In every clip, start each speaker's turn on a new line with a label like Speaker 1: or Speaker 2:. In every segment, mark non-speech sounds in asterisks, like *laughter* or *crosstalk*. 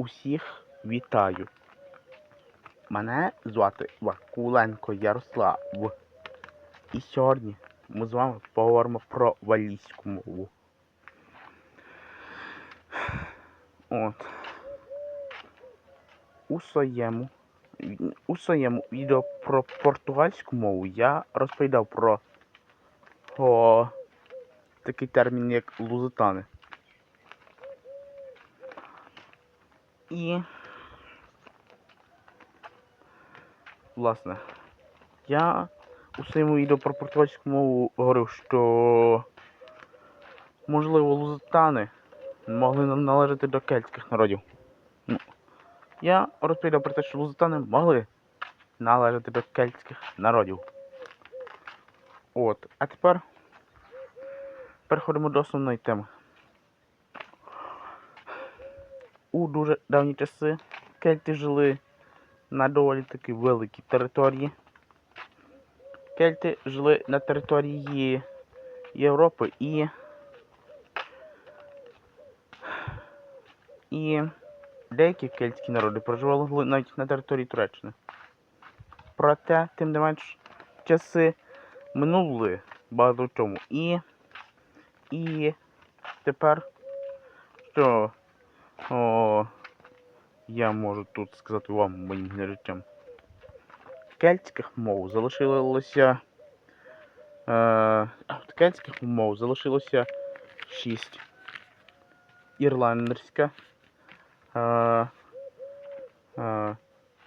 Speaker 1: Усіх вітаю. Мене звати Вакуленко Ярослав. І сьогодні ми з вами поговоримо про валійську мову. От. У своєму, у своєму відео про португальську мову я розповідав про о, такий термін, як лузитани. І власне, я у своєму відео про португальську мову говорив, що можливо лузитани могли належати до кельтських народів. Ну, я розповідав про те, що лузитани могли належати до кельтських народів. От, а тепер переходимо до основної теми. У дуже давні часи кельти жили на доволі таки великій території. Кельти жили на території Європи і. І деякі кельтські народи проживали навіть на території Туреччини. Проте, тим не менш, часи минули багато чому. І. І тепер що о, я можу тут сказати вам, моїм глядачам. Кельтських мов залишилося. Е, кельтських мов залишилося 6. Ірландерська, е, е,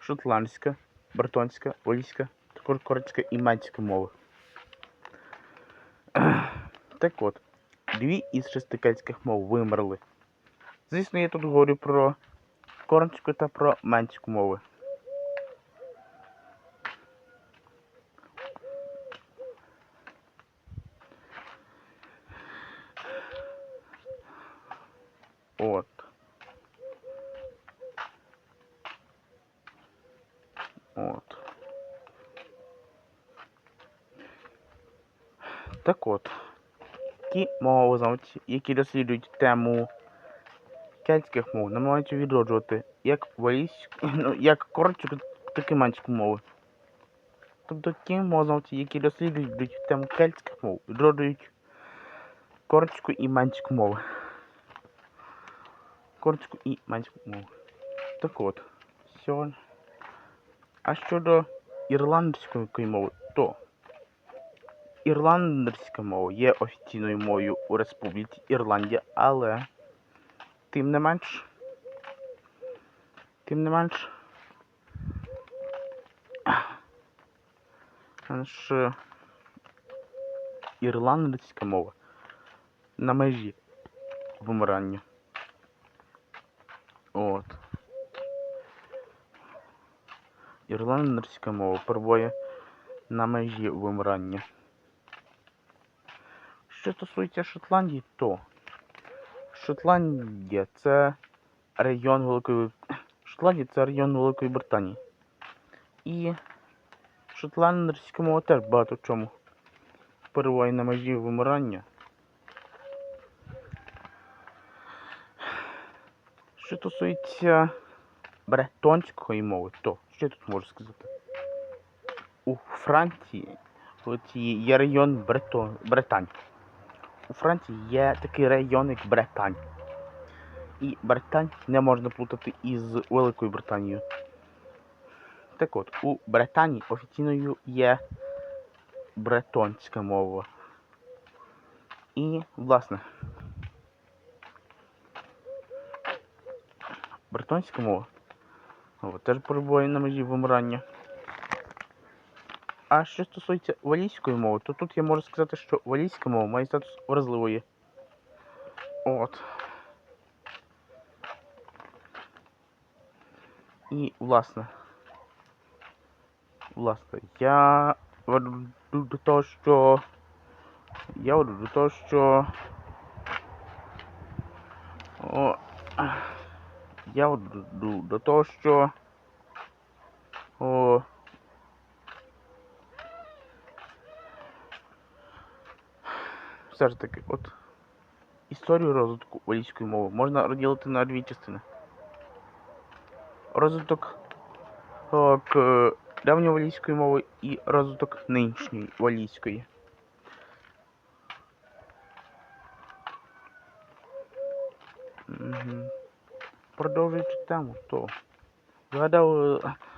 Speaker 1: шотландська, бретонська, валійська, також коротська і ментська мови. Так от, дві із шести кельтських мов вимерли. Звісно, я тут говорю про корнську та про менську мови. От. От. Так от. Ті мовознавці, які досліджують тему кельтських мов намагаються відроджувати як валійську, *laughs* ну, як коротку, так і менську мови. Тобто ті мовознавці, які досліджують тему кельтських мов, відроджують коротку і менську мови. Коротку і менську мову. Так от, сьогодні. А щодо ірландської мови, то ірландська мова є офіційною мовою у Республіці Ірландія, але Тим не менш. Тим не менш. Ж ірландська мова на межі вимирання. От. Ірландська мова перебуває на межі вимирання. Що стосується Шотландії, то Шотландія це регіон Великої *clears throat* Шотландія це регіон Великої Британії. І шотландська мова теж багато в чому перебуває на межі вимирання. Що стосується бретонської мови, то що я тут можу сказати? У Франції є район Брето... Британь. У Франції є такий район, як Бретань. І Британь не можна плутати із Великою Британією. Так от, у Британії офіційною є бретонська мова. І, власне, бретонська мова о, теж перебуває на межі вимирання. А що стосується валійської мови, то тут я можу сказати, що валійська мова має статус вразливої. От. І, власне. Власне, я веду до того, що... Я веду до того, що... О... Я веду до того, що... О... все ж таки, от історію розвитку валійської мови можна розділити на дві частини. розвиток давньовалійської мови і розвиток нинішньої валійської. Мгм. Продовжуючи тему, то згадав,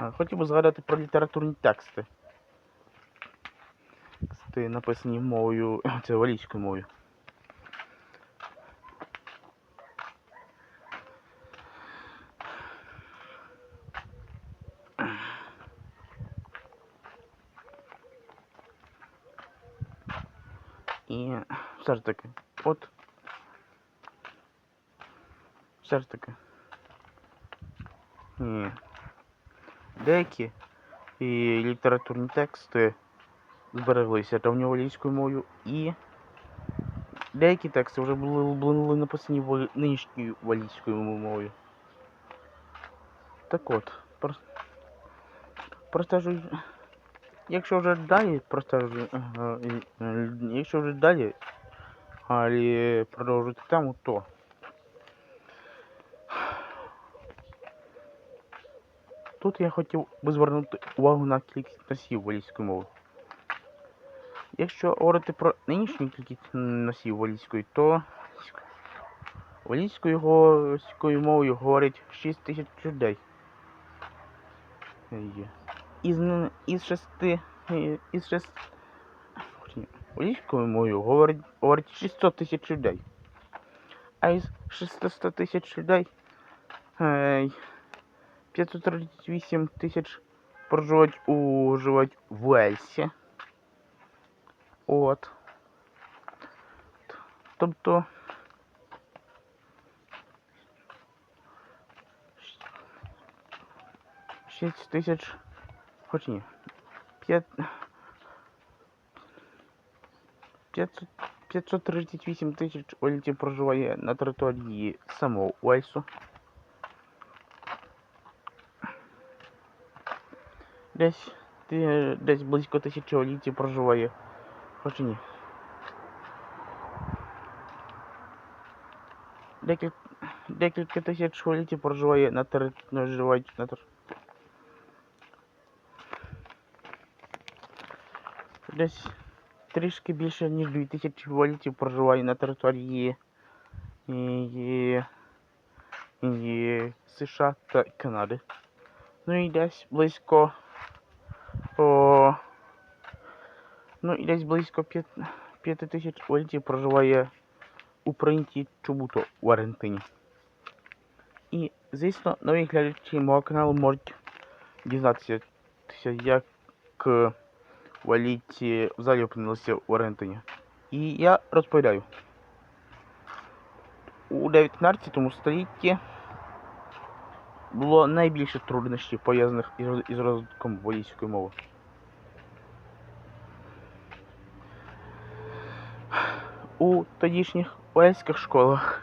Speaker 1: е, хотів би згадати про літературні тексти. Тексти написані мовою, *clears throat* це валійською мовою. І все ж таки, от все ж таки. Ні. Деякі і літературні тексти збереглися давньовалійською мовою і деякі тексти вже були, були написані валі- нинішньою валійською мовою. Так от, прос- простежуй. Якщо вже далі і, е, якщо вже далі але продовжувати тему, то Тут я хотів би звернути увагу на кількість носіїв валійської мови. Якщо говорити про нинішню кількість носіїв валійської, то валійською мовою говорять 6 тисяч людей. Із, із шести. е, Із шест... Валійською мовою говорять, говорять 600 тисяч людей. А із 600 тисяч людей е, 538 тисяч проживають у живуть в Уельсі. От. Тобто. Шість тисяч. Хоч ні. П'ять. 500 538 тисяч уельців проживає на території самого Уельсу. Десь, ти- десь близько тисячі олійців проживає. Хоч і ні. Декілька, декілька тисяч олійців проживає на території живуть на тер... Десь трішки більше, ніж 2000 волітів проживає на території і, і США та Канади. Ну і десь близько о, ну і десь близько 5 тисяч волітів проживає у принті Чубуто в Аргентині. І, звісно, нові глядачі мого каналу можуть дізнатися, як валіті взагалі опинилися в Аргентині. І я розповідаю. У 19 столітті було найбільше труднощів пов'язаних із розвитком валійської мови. У тодішніх уельських школах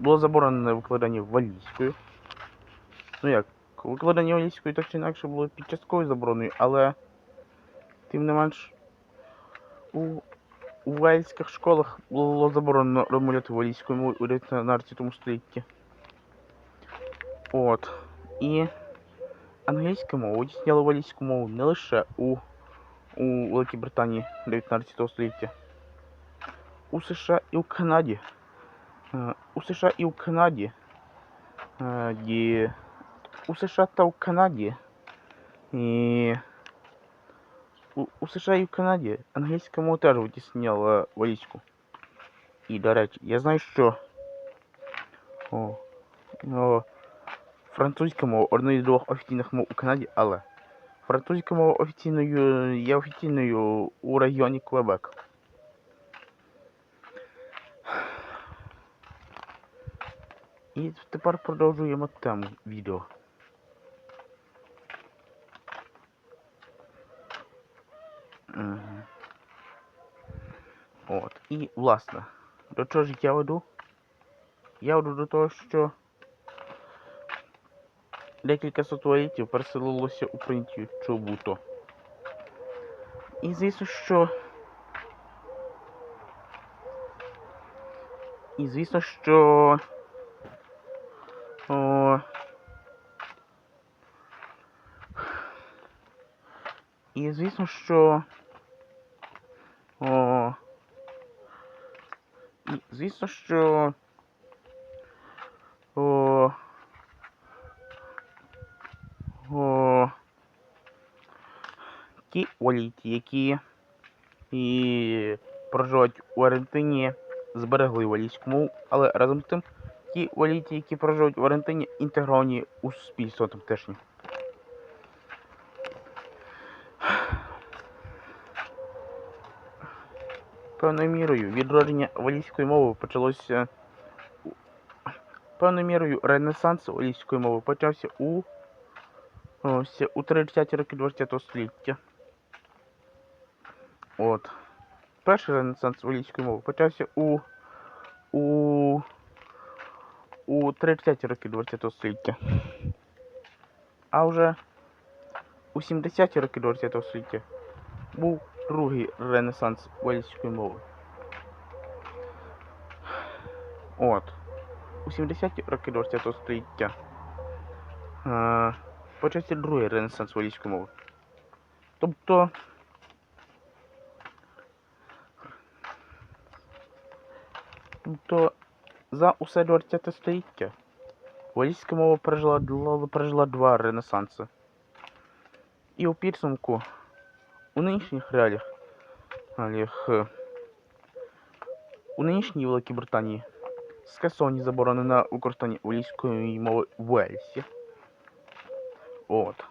Speaker 1: було заборонено викладання валійською. Ну як, викладання валійською так чи інакше було під частковою забороною, але тим не менш у, уельських школах було заборонено розмовляти валійською мовою у 19 столітті. От. І англійська мова витісняла валійську мову не лише у, у Великій Британії 19 століття. У США і у Канаді. Е, У США і у Канаді. е, У США та у Канаді. І... У, США і в Канаді англійська мова теж витісняла валійську. І, до речі, я знаю, що о, о, французька мова одна із двох офіційних мов у Канаді, але французька мова офіційною є у районі Квебек. І тепер продовжуємо тему відео. От. І, власне, до чого ж я веду? Я веду до того, що декілька сотворітів переселилося у принті Чобуто. І звісно, що. І звісно, що. О. І звісно, що... О. І звісно, що... О. О. Ті оліті, які і проживають у Аргентині, зберегли валійську мову, але разом з тим ті оліті, які проживають у Аргентині, інтегровані у суспільство тамтешнє. Певною мірою відродження валійської мови почалося певною мірою ренесанс валійської мови почався у ось, у 30-ті роки ХХ століття. От. Перший ренесанс валійської мови почався у у у 30-ті роки ХХ століття. А вже у 70-ті роки ХХ століття був другий ренесанс валійської мови. От. У 70-ті роки ХХ століття е, почався другий ренесанс валійської мови. Тобто Тобто за усе 20 століття валійська мова пережила, пережила два ренесанси. І у підсумку у нинішніх реаліях, реаліях е, у нинішній Великій Британії скасовані заборони на використання валійської мови в Уельсі. От.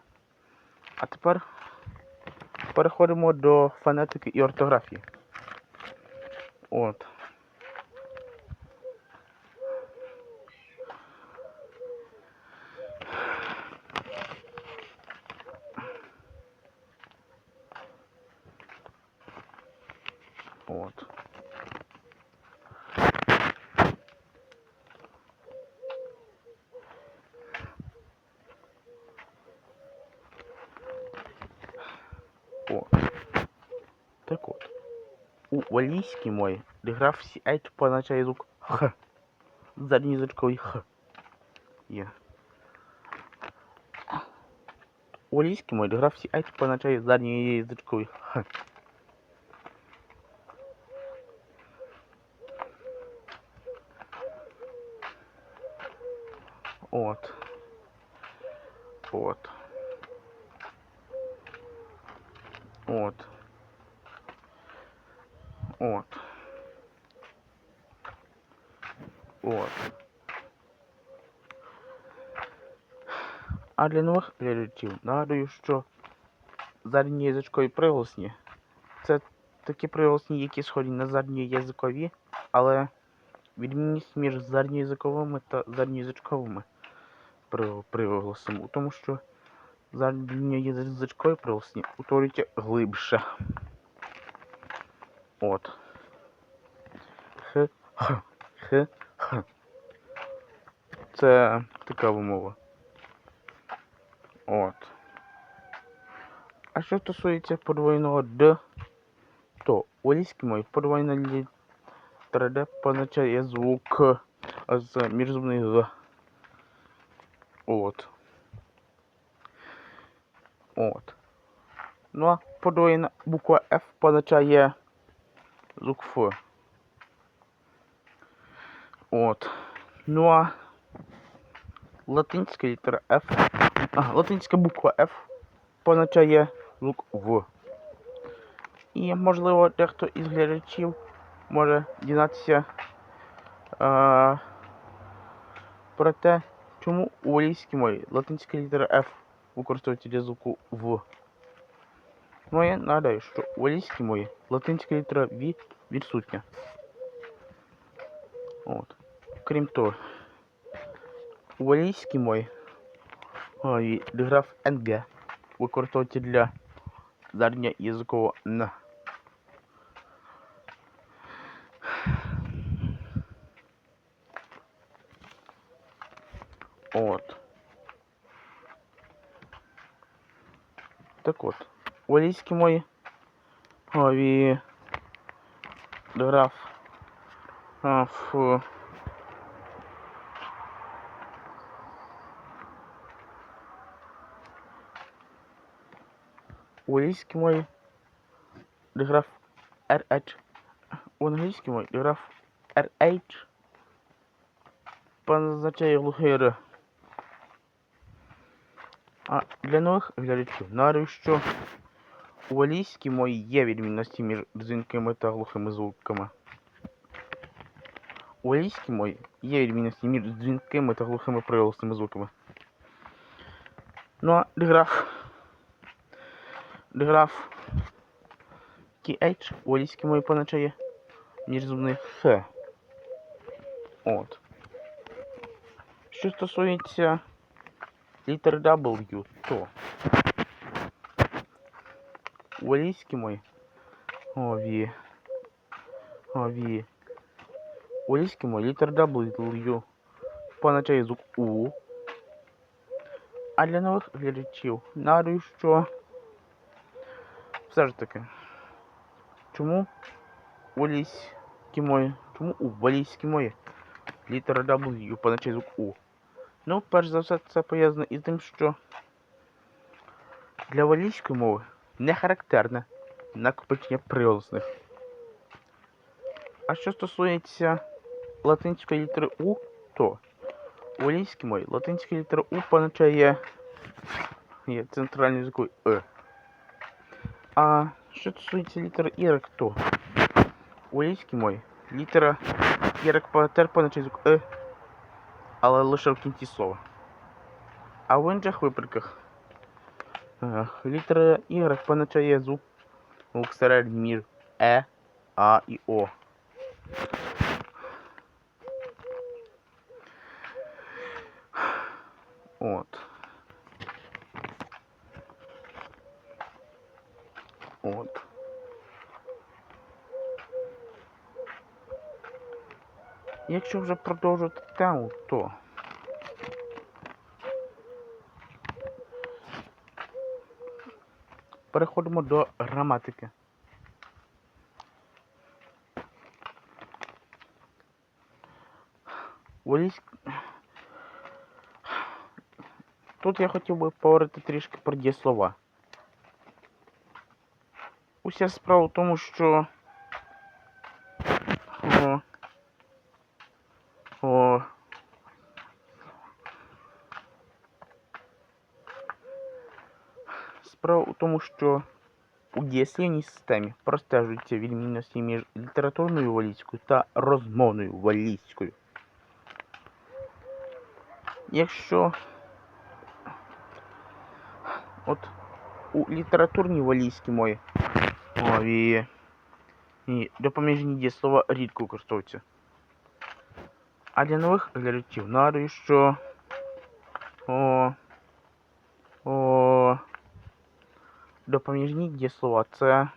Speaker 1: А тепер переходимо до фонетики і ортографії. От. От. От. Так от. У валійській мові деграф сіать позначає звук Х. Задньоязичковий Х. Є. У валійській мові деграф сіать позначає задньоязичковий Х. От. От. От. От. От. А для нових глядачів нагадую, що задньоязичкові приголосні це такі приголосні, які схожі на задньоязикові, але відмінність між задньоязиковими та задньоязичковими при- приголосами у тому, що задньоязичкові приголосні утворюються глибше. От. Х, х, х, х. Це така вимова. От. А що стосується подвоєного Д, то у англійській мові подвоєна літера Д позначає звук з міжзубний Г. От. От. Ну а подвоєна буква F позначає звук Ф. От. Ну а латинська літера F. А, латинська буква F позначає звук В. І, можливо, дехто із глядачів може дізнатися а, про те, чому у валійській мові латинська літера F використовується для звуку В. Ну, я нагадаю, що у валійській мові латинська літера V відсутня. От. Крім того, у валійській мові ой, диграф НГ використовується для задня язикового Н. От. Так от. У валійській мові ой, диграф а, ф, У англійській мові диграф RH. У мові диграф RH позначає глухий Р. А для нових глядачів нагадую, що у валійській мові є відмінності між дзвінкими та глухими звуками. У валійській мові є відмінності між дзвінкими та глухими приголосними звуками. Ну а диграф. Диграф TH у валійській мові позначає міжзубний Х. От. Що стосується літер W, то у валійській мові ові. Ові. У валійській мові літер W позначає звук У. А для нових глядачів нагадую, що все ж таки. Чому у валійській мові? Чому у валійській мові літера W позначає звук У? Ну, перш за все, це пов'язано із тим, що для валійської мови не характерне накопичення приголосних. А що стосується латинської літери У, то у валійській мові латинська літера У позначає є центральною звукою Е. А що стосується літери Y, то у валійській мові літера теж позначає звук Е, але лише в кінці слова. А в інших випадках е, літера Y позначає звук середній між Е, А і О. От. От. Якщо вже продовжувати тему, то переходимо до граматики. Тут я хотів би поговорити трішки про дієслова. Уся справа в тому, що о, о, справа у тому, що у дієслівній системі простежуються відмінності між літературною валійською та розмовною валійською. Якщо от у літературній валійській мові мові і допоміжні дієслова рідко використовуються. А для нових глядачів нагадую, що о, о, допоміжні дієслова це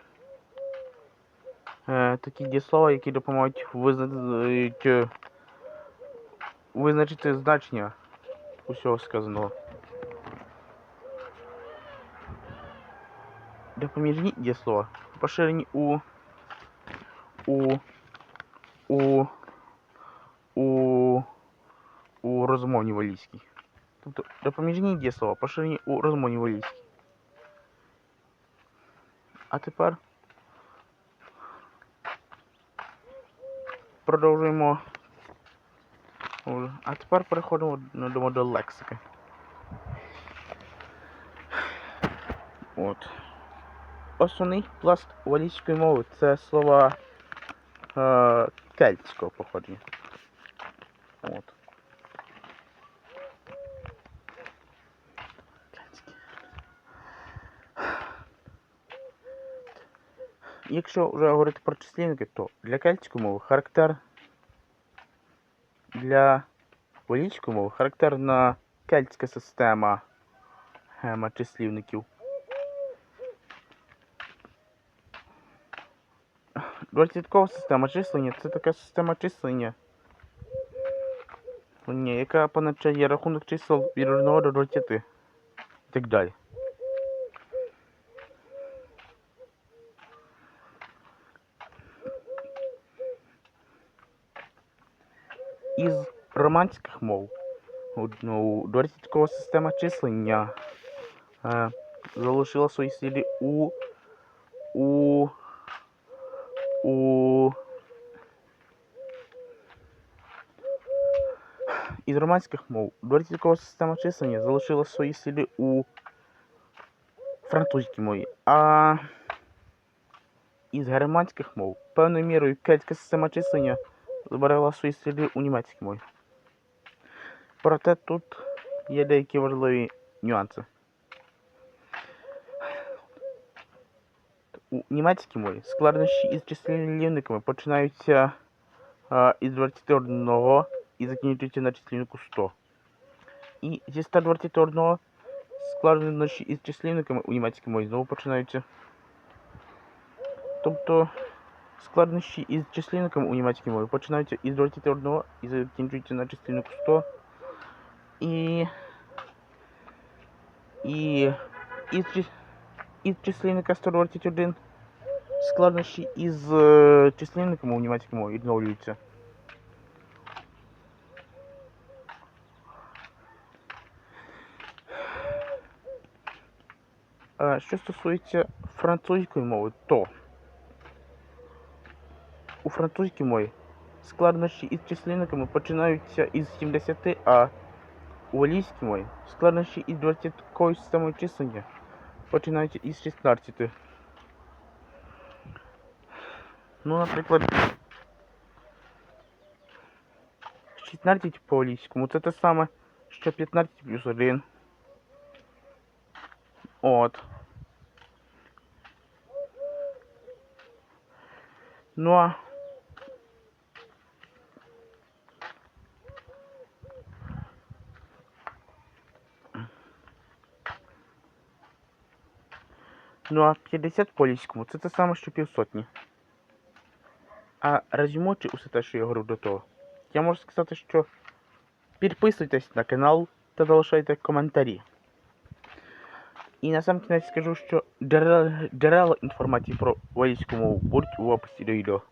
Speaker 1: е, такі дієслова, які допомагають визначити, визначити значення усього сказаного. Допоміжні дієслова поширені у у у у у розмовній валійській. Тобто допоміжні дієслова поширені у розмовній валійській. А тепер продовжуємо. А тепер переходимо до, до лексики. От. Основний пласт валійської мови це слова е, кельтського походження. От. Якщо вже говорити про числівники, то для кельтської мови характер для валійської мови характерна кельтська система гема числівників. Двадцяткова система числення це така система числення, Ні, яка позначає рахунок чисел від 1 до 20 і так далі. Із романських мов ну, двадцяткова система числення е, залишила свої сліди у. у. у. Із романських мов дворцівкова система числення залишила свої сліди у французькій мові, а із германських мов певною мірою кельтська система числення зберегла свої сліди у німецькій мові. Проте тут є деякі важливі нюанси. У німецькій мові складнощі із числівниками починаються а, із 21 і закінчуються на числівнику 100. І зі 121 складнощі із числівниками у німецькій мові знову починаються. Тобто складнощі із числівниками у німецькій мові починаються із 21 і закінчуються на числівнику 100. І. І. Чис- із числівника 121 складнощі із е, числівниками у німецькій мові відновлюються. Е, Що стосується французької мови, то у французькій мові складнощі із числівниками починаються із 70, а у валійській мові складнощі із 20 системою числення починаються із 16. Ну, наприклад, 16 по валійському це те саме, що 15 плюс 1. От. Ну а Ну а 50 по ліському це те саме, що півсотні. А резюмуючи усе те, що я говорив до того, я можу сказати, що підписуйтесь на канал та залишайте коментарі. І на сам кінець скажу, що джерела інформації про валійську мову будуть в описі до відео.